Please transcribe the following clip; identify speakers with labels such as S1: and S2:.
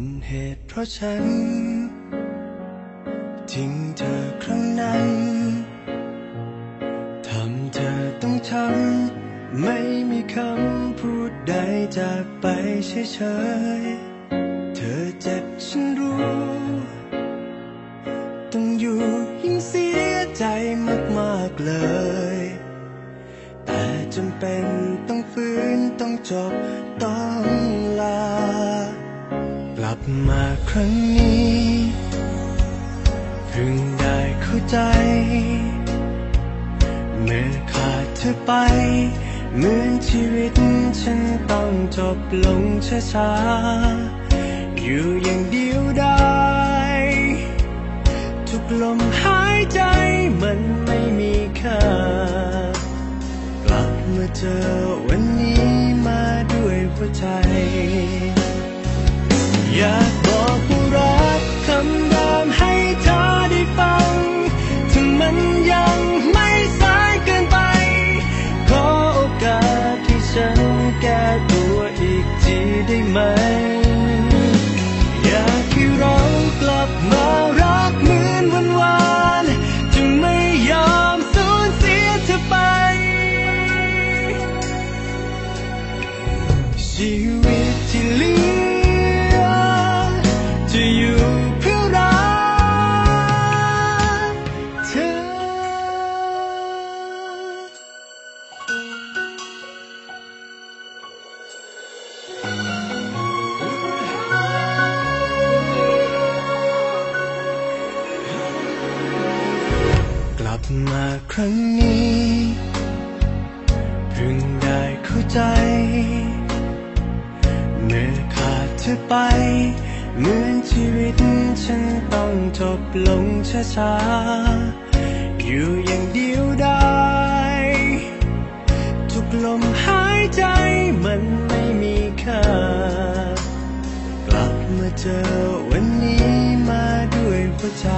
S1: นเหตุเพราะฉัน ทิ้งเธอครั้งนั้นทำเธอต้องช้ำไม่มีคำพูดใดจากไปเฉยๆ เธอเจ็บฉันรู้ ต้องอยู่ยิ่งเสียใจมากๆเลย แต่จำเป็นต้องฟื้นต้องจบต้อง บมาครั้งนี้เพิ่งได้เข้าใจ เมื่อขาดเธอไป เหมือนชีวิตฉันต้องจบลงช้าๆ อยู่อย่างเดียวได้ ทุกลมหายใจมันไม่มีค่ากลับมาเจอวันนี้มาด้วยหัวใจ อยากบอกว่ารักคำรามให้เธอได้ฟังถ้ามันยังไม่สายเกินไป ขอโอกาสที่ฉันแก้ตัวอีกทีได้ไหม อยากให้เรากลับมารักเหมือนวันวานๆจะไม่ยอมสูญเสียเธอไปชีว มาครั้งนี้เพิ่งได้เข้าใจ เมื่อขาดเธอไป เหมือนชีวิตฉันต้องจบลงช้าๆอยู่อย่างเดียวดายทุกลมหายใจมันไม่มีค่ากลับมาเจอวันนี้มาด้วยหัวใจ